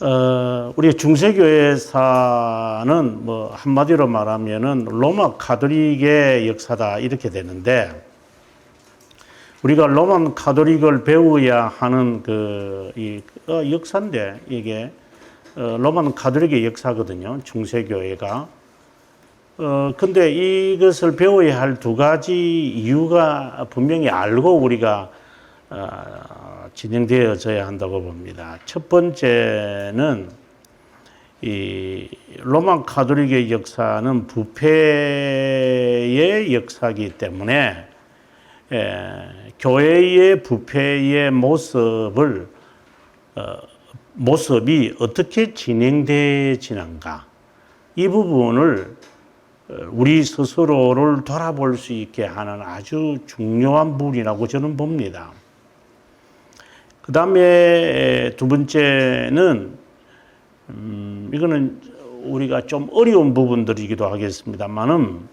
어, 우리 중세교회사는 뭐 한마디로 말하면은 로마 카톨릭의 역사다 이렇게 되는데 우리가 로만 카톨릭을 배워야 하는 그 이 어, 역사인데 이게 어, 로만 카톨릭의 역사거든요. 중세교회가. 어, 근데 이것을 배워야 할 두 가지 이유가 분명히 알고 우리가 어, 진행되어져야 한다고 봅니다. 첫 번째는 이 로마 카톨릭의 역사는 부패의 역사이기 때문에 에, 교회의 부패의 모습을 어, 모습이 어떻게 진행되지는가 이 부분을 어, 우리 스스로를 돌아볼 수 있게 하는 아주 중요한 부분이라고 저는 봅니다. 그 다음에 두 번째는, 음, 이거는 우리가 좀 어려운 부분들이기도 하겠습니다만은,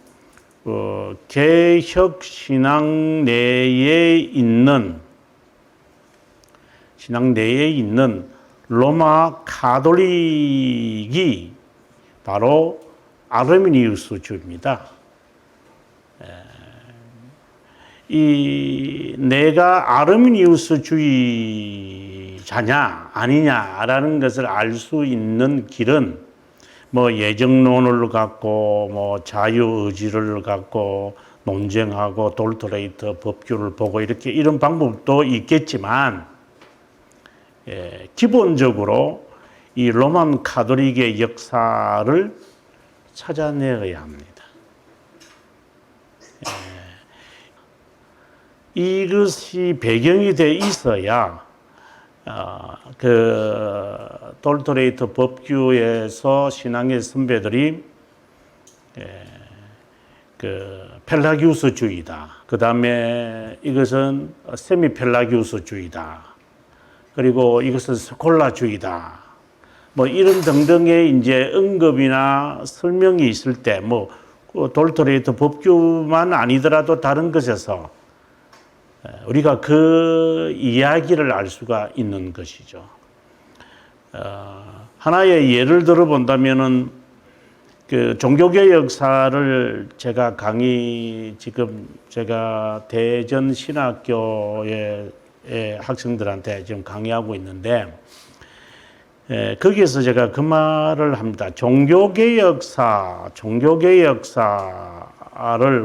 어, 개혁 신앙 내에 있는, 신앙 내에 있는 로마 카톨릭이 바로 아르미니우스 주입니다. 이 내가 아르미니우스주의자냐 아니냐라는 것을 알 수 있는 길은 뭐 예정론을 갖고 뭐 자유 의지를 갖고 논쟁하고 돌토레이터 법규를 보고 이렇게 이런 방법도 있겠지만 예, 기본적으로 이 로만 카톨릭의 역사를 찾아내야 합니다. 이것이 배경이 돼 있어야 어, 그 돌토레이터 법규에서 신앙의 선배들이 예, 그 펠라기우스주의다. 그 다음에 이것은 세미 펠라기우스주의다. 그리고 이것은 스콜라주의다. 뭐 이런 등등의 이제 언급이나 설명이 있을 때 뭐 돌토레이터 법규만 아니더라도 다른 것에서 우리가 그 이야기를 알 수가 있는 것이죠. 어, 하나의 예를 들어 본다면은 그 종교계 역사를 제가 강의 지금 제가 대전 신학교의 학생들한테 지금 강의하고 있는데 에, 거기에서 제가 그 말을 합니다. 종교계 역사를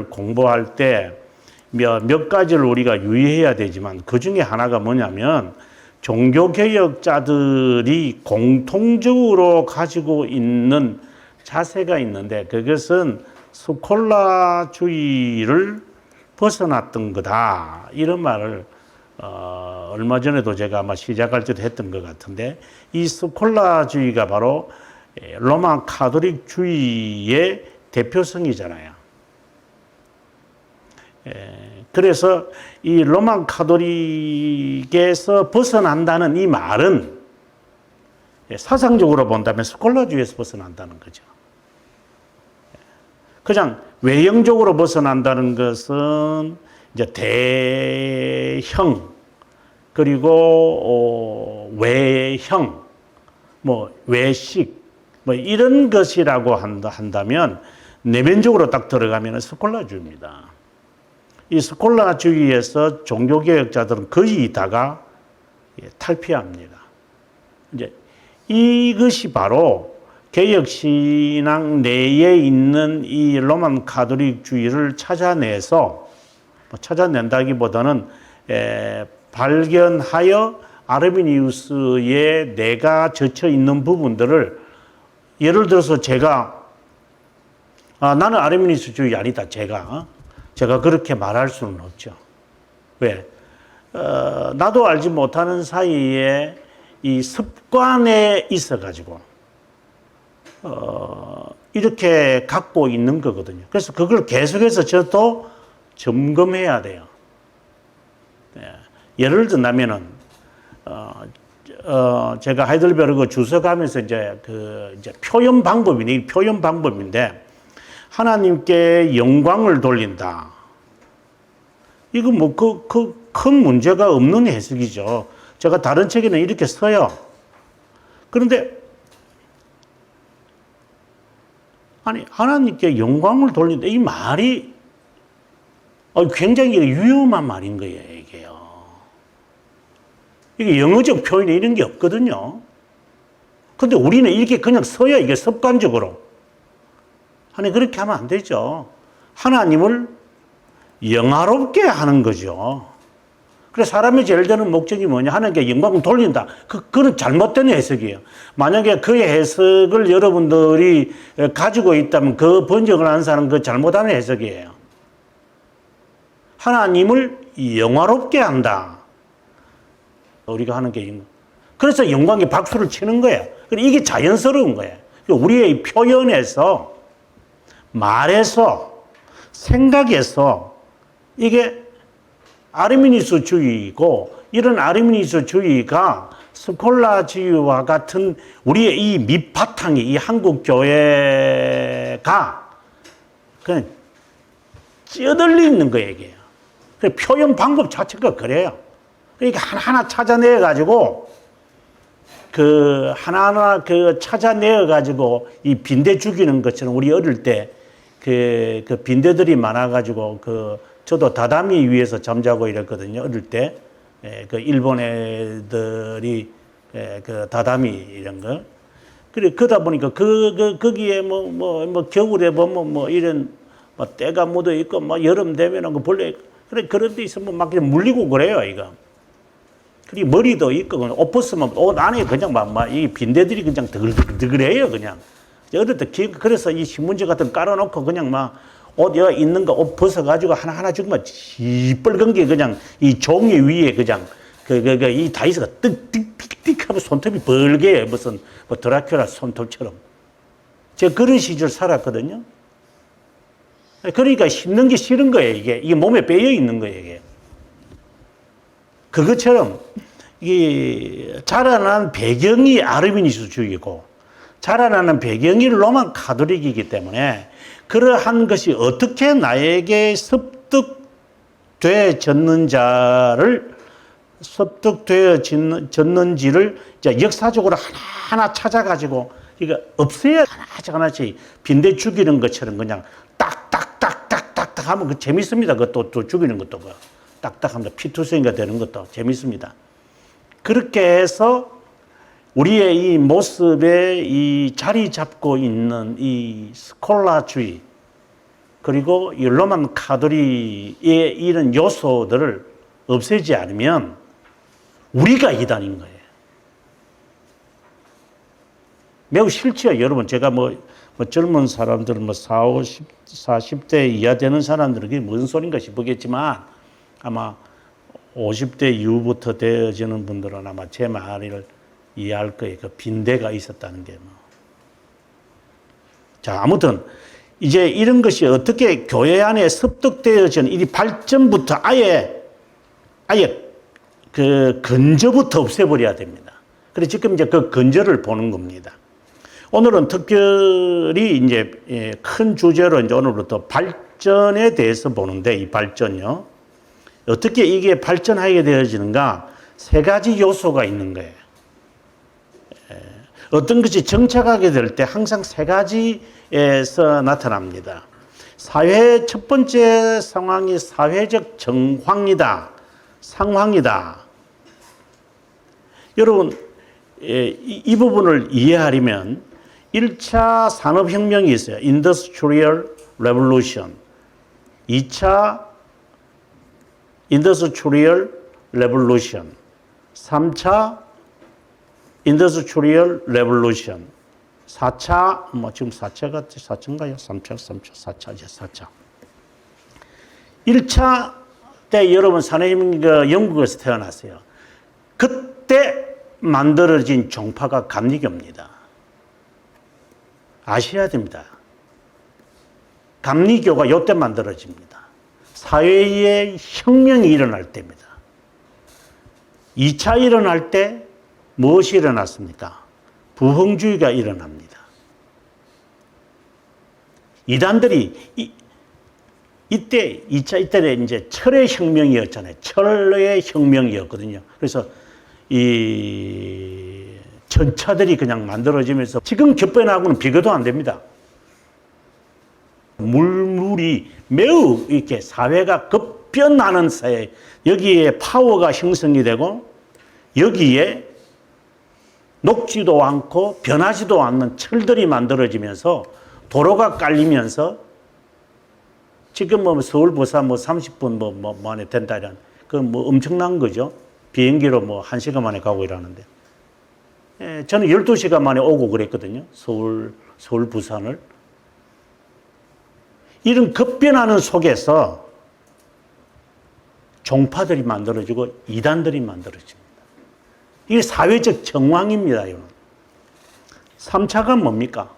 공부할 때 몇, 몇 가지를 우리가 유의해야 되지만 그 중에 하나가 뭐냐면 종교개혁자들이 공통적으로 가지고 있는 자세가 있는데 그것은 스콜라주의를 벗어났던 거다. 이런 말을 어, 얼마 전에도 제가 아마 시작할 때도 했던 것 같은데 이 스콜라주의가 바로 로마 카톨릭주의의 대표성이잖아요. 그래서 이 로마 카톨릭에서 벗어난다는 이 말은 사상적으로 본다면 스콜라주의에서 벗어난다는 거죠. 그냥 외형적으로 벗어난다는 것은 이제 대형 그리고 어, 외형 뭐 외식 뭐 이런 것이라고 한다, 한다면 내면적으로 딱 들어가면 스콜라주의입니다. 이 스콜라 주의에서 종교개혁자들은 거의 다가 예, 탈피합니다. 이제 이것이 바로 개혁신앙 내에 있는 이 로만 카톨릭 주의를 찾아내서 뭐 찾아낸다기보다는 에, 발견하여 아르미니우스의 내가 젖혀 있는 부분들을 예를 들어서 제가 아, 나는 아르미니우스 주의 아니다. 제가 제가 그렇게 말할 수는 없죠. 왜? 어, 나도 알지 못하는 사이에 이 습관에 있어 가지고, 어, 이렇게 갖고 있는 거거든요. 그래서 그걸 계속해서 저도 점검해야 돼요. 예. 예를 든다면은, 어, 어, 제가 하이델베르그 주서 가면서 이제 그, 이제 표현 방법이네, 표현 방법인데, 하나님께 영광을 돌린다. 이거 뭐, 그, 그, 큰 문제가 없는 해석이죠. 제가 다른 책에는 이렇게 써요. 그런데 아니 하나님께 영광을 돌린다 이 말이 어, 굉장히 위험한 말인 거예요 이게요. 이게 영어적 표현에 이런 게 없거든요. 근데 우리는 이렇게 그냥 써야 이게 습관적으로. 아니 그렇게 하면 안 되죠. 하나님을 영화롭게 하는 거죠. 그래서 사람의 제일 되는 목적이 뭐냐? 하나님께 영광을 돌린다. 그, 그건 잘못된 해석이에요. 만약에 그의 해석을 여러분들이 가지고 있다면 그 번역을 하는 사람은 그 잘못하는 해석이에요. 하나님을 영화롭게 한다. 우리가 하는 게 있는. 그래서 영광에 박수를 치는 거예요. 이게 자연스러운 거예요. 우리의 표현에서, 말에서, 생각에서 이게 아르미니스 주의고 이런 아르미니스 주의가 스콜라주의와 같은 우리의 이 밑바탕이 이 한국 교회가 그냥 찌어들리 있는 거예요. 그 표현 방법 자체가 그래요. 그러니까 하나하나 찾아내 가지고 그 하나하나 그 찾아내 가지고 이 빈대 죽이는 것처럼 우리 어릴 때 그 그 빈대들이 많아 가지고 그 저도 다다미 위에서 잠자고 이랬거든요. 어릴 때. 예, 그 일본 애들이 예, 그 다다미 이런 거. 그래 그러다 보니까 그, 그 거기에 뭐 뭐 뭐 겨울에 보면 뭐 이런 뭐 때가 묻어 있고 뭐 여름 되면은 그 벌레 그래 그런 데 있으면 막 그냥 물리고 그래요 이거. 그리고 머리도 있고 옷 벗으면 옷 안에 그냥 막이 빈대들이 그냥 드글드글해요 그냥. 어릴 때 기- 그래서 이 신문지 같은 거 깔아놓고 그냥 막 옷 여기 있는 거 옷 벗어가지고 하나하나 주면 시뻘건 게 그냥 이 종이 위에 그냥 그, 그, 그, 이 다이스가 뜩뜩띡 띡 하면 손톱이 벌게 무슨 뭐 드라큘라 손톱처럼. 제가 그런 시절 살았거든요. 그러니까 씹는 게 싫은 거예요, 이게. 이게 몸에 빼여 있는 거예요, 이게. 그것처럼 이 자라난 배경이 아르미니스 주의고 자라나는 배경이 로만 카톨릭이기 때문에 그러한 것이 어떻게 나에게 습득되어졌는 섭득되어졌는지를 역사적으로 하나하나 찾아가지고 이거 없애야 하나씩 하나씩 빈대 죽이는 것처럼 그냥 딱딱딱딱딱딱 하면 그 재밌습니다. 그것도 또 죽이는 것도 그 딱딱하면 피투성이가 되는 것도 재밌습니다. 그렇게 해서 우리의 이 모습에 이 자리 잡고 있는 이 스콜라주의 그리고 이 로만 카톨릭의 이런 요소들을 없애지 않으면 우리가 이단인 거예요. 매우 싫죠, 여러분. 제가 뭐, 뭐 젊은 사람들, 뭐 4, 50, 40대 이하 되는 사람들은 그게 무슨 소린가 싶겠지만 아마 50대 이후부터 되어지는 분들은 아마 제 말을 이해할 거예요. 그 빈대가 있었다는 게 뭐. 자, 아무튼 이제 이런 것이 어떻게 교회 안에 습득되어지는 이 발전부터 아예 아예 그 근저부터 없애버려야 됩니다. 그래서 지금 이제 그 근저를 보는 겁니다. 오늘은 특별히 이제 예, 큰 주제로 이제 오늘부터 발전에 대해서 보는데 이 발전요. 어떻게 이게 발전하게 되어지는가? 세 가지 요소가 있는 거예요. 예, 어떤 것이 정착하게 될 때 항상 세 가지에서 나타납니다. 사회 첫 번째 상황이 사회적 정황이다. 상황이다. 여러분, 예, 이, 이 부분을 이해하려면 1차 산업혁명이 있어요. Industrial Revolution. 2차 Industrial Revolution. 3차 Industrial Revolution. 4차, 뭐 지금 4차가 4차인가요? 3차, 3차, 4차, 이제 4차. 1차 때 여러분 산업혁명 영국에서 태어났어요. 그때 만들어진 종파가 감리교입니다. 아셔야 됩니다. 감리교가 요때 만들어집니다. 사회에 혁명이 일어날 때입니다. 2차 일어날 때 무엇이 일어났습니까? 부흥주의가 일어납니다. 이단들이 이, 이때 2차 이때는 이제 철의 혁명이었잖아요. 철의 혁명이었거든요. 그래서 이 전차들이 그냥 만들어지면서 지금 겹변하고는 비교도 안 됩니다. 물물이 매우 이렇게 사회가 급변하는 사회 여기에 파워가 형성이 되고 여기에 녹지도 않고 변하지도 않는 철들이 만들어지면서 도로가 깔리면서 지금 뭐 서울 부산 뭐 30분 뭐, 뭐 만에 된다 이런 그뭐 엄청난 거죠. 비행기로 뭐 1시간 만에 가고 이러는데. 예, 저는 12시간 만에 오고 그랬거든요. 서울 서울 부산을. 이런 급변하는 속에서 종파들이 만들어지고 이단들이 만들어집니다. 이게 사회적 정황입니다. 이건. 3차가 뭡니까?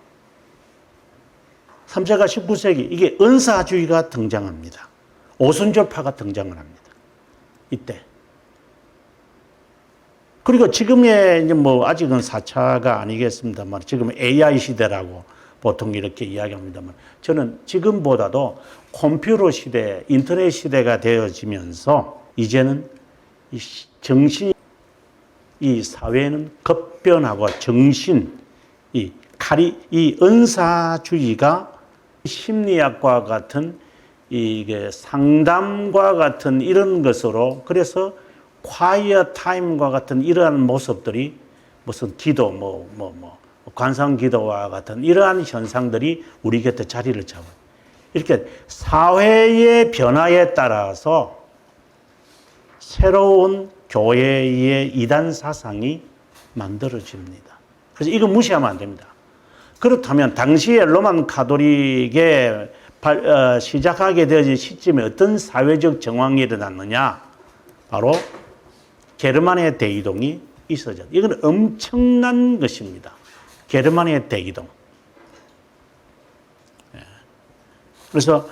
3차가 19세기 이게 은사주의가 등장합니다. 오순절파가 등장을 합니다. 이때. 그리고 지금의 이제 뭐 아직은 4차가 아니겠습니다만 지금 AI 시대라고 보통 이렇게 이야기합니다만 저는 지금보다도 컴퓨터 시대, 인터넷 시대가 되어지면서 이제는 정신 이 사회는 급변하고 정신 이 카리 이 은사주의가 심리학과 같은 이게 상담과 같은 이런 것으로 그래서 콰이어 타임과 같은 이러한 모습들이 무슨 기도 뭐뭐뭐 관상 기도와 같은 이러한 현상들이 우리 곁에 자리를 잡아요. 이렇게 사회의 변화에 따라서 새로운 교회의 이단 사상이 만들어집니다. 그래서 이거 무시하면 안 됩니다. 그렇다면 당시에 로만 카톨릭에 발- 어, 시작하게 되어진 시점에 어떤 사회적 정황이 일어났느냐? 바로 게르만의 대이동이 있어졌. 이건 엄청난 것입니다. 게르만의 대이동. 예. 그래서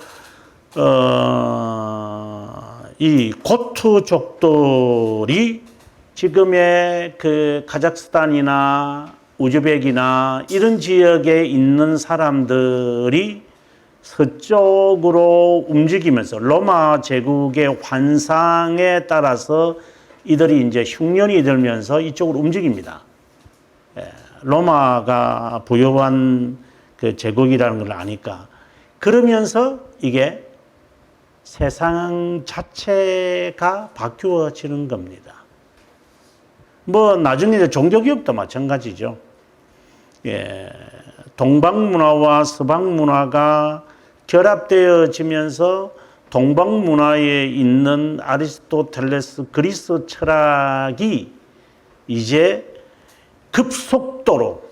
어, 이 고투족들이 지금의 그 카자흐스탄이나 우즈벡이나 이런 지역에 있는 사람들이 서쪽으로 움직이면서 로마 제국의 환상에 따라서 이들이 이제 흉년이 들면서 이쪽으로 움직입니다. 예, 로마가 부여한 그 제국이라는 걸 아니까 그러면서 이게 세상 자체가 바뀌어지는 겁니다. 뭐 나중에 이제 종교개혁도 마찬가지죠. 예, 동방 문화와 서방 문화가 결합되어지면서 동방 문화에 있는 아리스토텔레스 그리스 철학이 이제 급속도로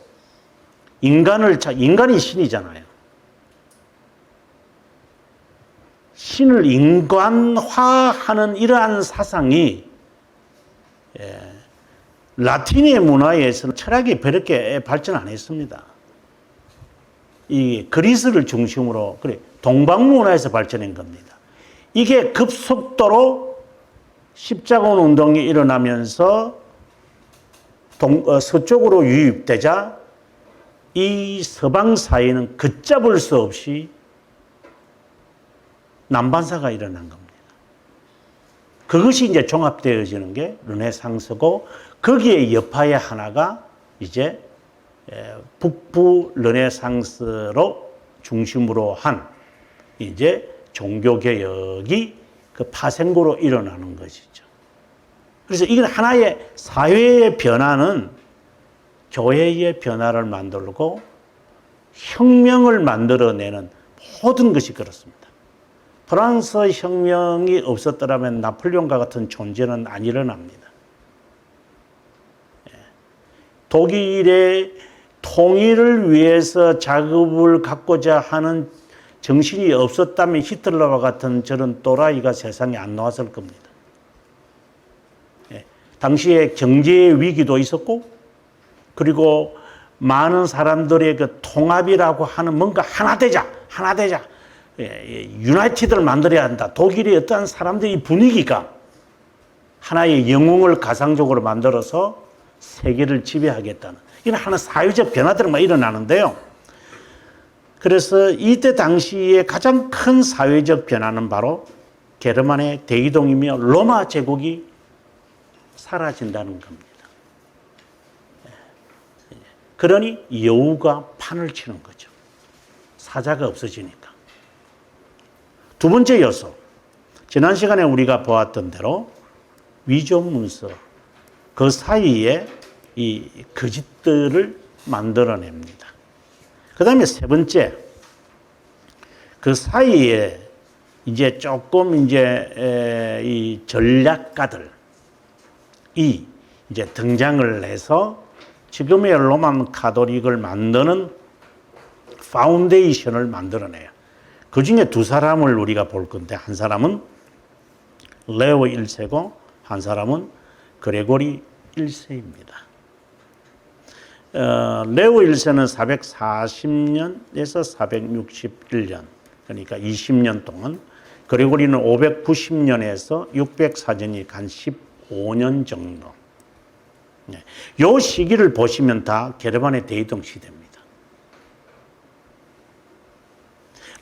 인간을 차, 인간이 신이잖아요. 신을 인간화하는 이러한 사상이 예, 라틴의 문화에서는 철학이 그렇게 발전 안 했습니다. 이 그리스를 중심으로 그래 동방 문화에서 발전한 겁니다. 이게 급속도로 십자군 운동이 일어나면서 동, 어, 서쪽으로 유입되자 이 서방 사회는 걷잡을 수 없이 난반사가 일어난 겁니다. 그것이 이제 종합되어지는 게 르네상스고 거기에 여파의 하나가 이제 에, 북부 르네상스로 중심으로 한 이제 종교 개혁이 그 파생고로 일어나는 것이죠. 그래서 이건 하나의 사회의 변화는 교회의 변화를 만들고 혁명을 만들어내는 모든 것이 그렇습니다. 프랑스 혁명이 없었더라면 나폴레옹과 같은 존재는 안 일어납니다. 예. 독일의 통일을 위해서 작업을 갖고자 하는 정신이 없었다면 히틀러와 같은 저런 또라이가 세상에 안 나왔을 겁니다. 예. 당시에 경제 위기도 있었고, 그리고 많은 사람들의 그 통합이라고 하는 뭔가 하나 되자, 하나 되자. 예, 예, 유나이티드를 만들어야 한다. 독일의 어떠한 사람들의 분위기가 하나의 영웅을 가상적으로 만들어서 세계를 지배하겠다는 이런 하나 사회적 변화들이 막 일어나는데요. 그래서 이때 당시에 가장 큰 사회적 변화는 바로 게르만의 대이동이며 로마 제국이 사라진다는 겁니다. 그러니 여우가 판을 치는 거죠. 사자가 없어지니까. 두 번째 요소. 지난 시간에 우리가 보았던 대로 위조 문서 그 사이에 이 거짓들을 만들어냅니다. 그 다음에 세 번째, 그 사이에 이제 조금 이제 에, 이 전략가들 이 이제 등장을 해서 지금의 로만 카톨릭을 만드는 파운데이션을 만들어내요. 그 중에 두 사람을 우리가 볼 건데 한 사람은 레오 1세고 한 사람은 그레고리 1세입니다. 어, 레오 1세는 440년에서 461년 그러니까 20년 동안 그레고리는 590년에서 604년이 간 15년 정도. 네. 요 시기를 보시면 다 게르반의 대이동 시대입니다.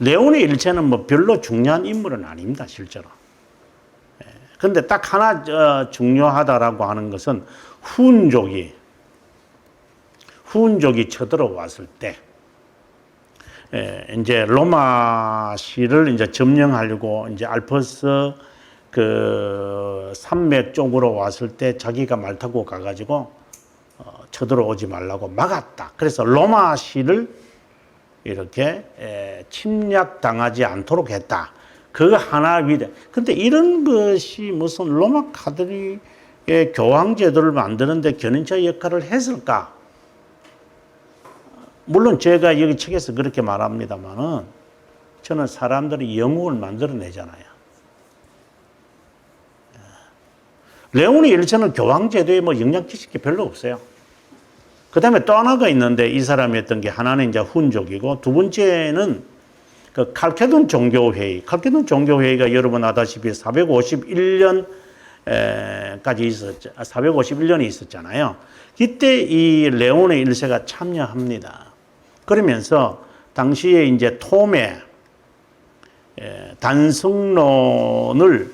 레온의 일체는 뭐 별로 중요한 인물은 아닙니다, 실제로. 그런데 딱 하나 어, 중요하다라고 하는 것은 후운족이 후운족이 쳐들어왔을 때 에, 이제 로마시를 이제 점령하려고 이제 알프스 그 산맥 쪽으로 왔을 때 자기가 말 타고 가가지고 어, 쳐들어오지 말라고 막았다. 그래서 로마시를 이렇게 에, 침략당하지 않도록 했다. 그 하나 위대. 근데 이런 것이 무슨 로마 카톨릭의 교황 제도를 만드는데 견인차 역할을 했을까? 물론 제가 여기 책에서 그렇게 말합니다만은 저는 사람들이 영웅을 만들어내잖아요. 레온의 일체는 교황 제도에 뭐 영향 끼칠 게 별로 없어요. 그 다음에 또 하나가 있는데 이 사람이 했던 게 하나는 이제 훈족이고 두 번째는 그 칼케돈 종교회의. 칼케돈 종교회의가 여러분 아다시피 451년 까지 있었죠. 451년이 있었잖아요. 이때 이 레온의 일세가 참여합니다. 그러면서 당시에 이제 톰의 단성론을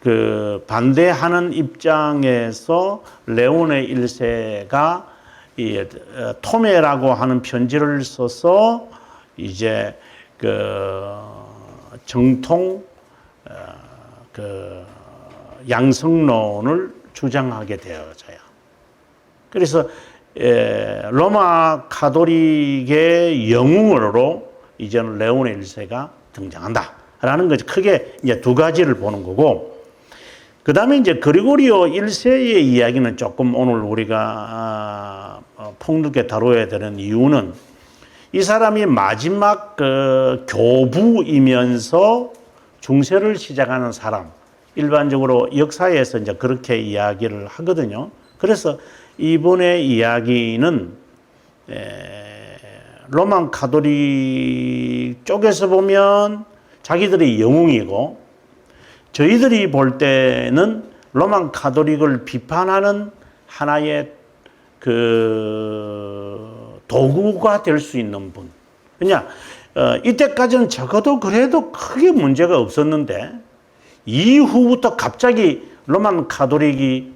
그 반대하는 입장에서 레온의 일세가 이 어, 토메라고 하는 편지를 써서 이제 그 정통 어, 그 양성론을 주장하게 되어져요. 그래서 로마 카톨릭의 영웅으로 이제는 레오네 1세가 등장한다라는 것이 크게 이제 두 가지를 보는 거고 그 다음에 이제 그리고리오 1세의 이야기는 조금 오늘 우리가 어, 폭넓게 다뤄야 되는 이유는 이 사람이 마지막 그 교부이면서 중세를 시작하는 사람, 일반적으로 역사에서 이제 그렇게 이야기를 하거든요. 그래서 이번의 이야기는 로만 카톨릭 쪽에서 보면 자기들이 영웅이고 저희들이 볼 때는 로만 카톨릭을 비판하는 하나의 그 도구가 될 수 있는 분. 그냥 어, 이때까지는 적어도 그래도 크게 문제가 없었는데 이후부터 갑자기 로만 카톨릭이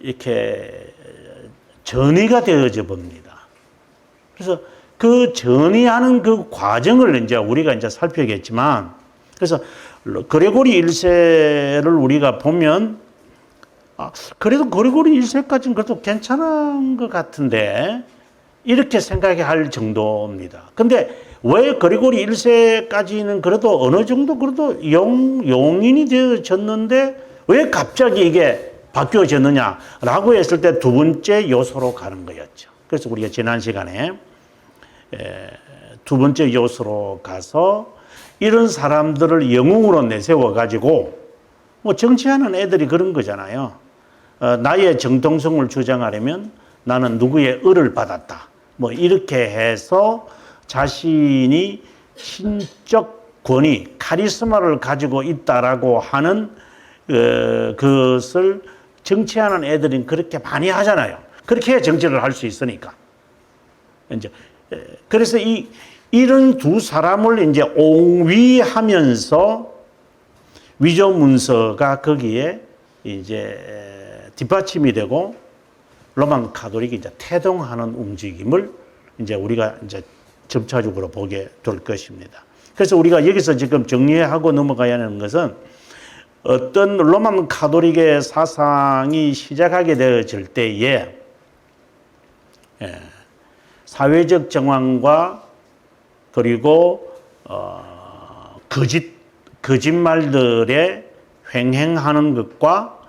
이렇게 전이가 되어져 봅니다. 그래서 그 전이하는 그 과정을 이제 우리가 이제 살펴야겠지만 그래서 그레고리 1세를 우리가 보면 아, 그래도 그레고리 1세까지는 그래도 괜찮은 것 같은데 이렇게 생각할 정도입니다. 근데 왜 그리고리 1세까지는 그래도 어느 정도 그래도 용, 용인이 되어졌는데 왜 갑자기 이게 바뀌어졌느냐라고 했을 때 두 번째 요소로 가는 거였죠. 그래서 우리가 지난 시간에 두 번째 요소로 가서 이런 사람들을 영웅으로 내세워 가지고 뭐 정치하는 애들이 그런 거잖아요. 어, 나의 정통성을 주장하려면 나는 누구의 을을 받았다. 뭐 이렇게 해서 자신이 신적 권위, 카리스마를 가지고 있다라고 하는 어, 그것을 정치하는 애들은 그렇게 많이 하잖아요. 그렇게 정치를 할 수 있으니까. 이제 그래서 이 이런 두 사람을 이제 옹위하면서 위조 문서가 거기에 이제 뒷받침이 되고 로만 가톨릭이 이제 태동하는 움직임을 이제 우리가 이제 점차적으로 보게 될 것입니다. 그래서 우리가 여기서 지금 정리하고 넘어가야 하는 것은 어떤 로만 가톨릭의 사상이 시작하게 되어질 때에 예, 사회적 정황과 그리고 어, 거짓 거짓말들에 횡행하는 것과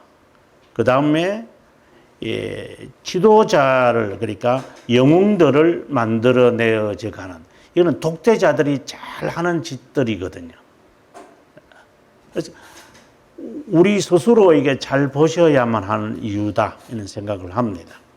그 다음에 예, 지도자를 그러니까 영웅들을 만들어내어져 가는 이거는 독재자들이 잘 하는 짓들이거든요. 그래서 우리 스스로 이게 잘 보셔야만 하는 이유다 이런 생각을 합니다.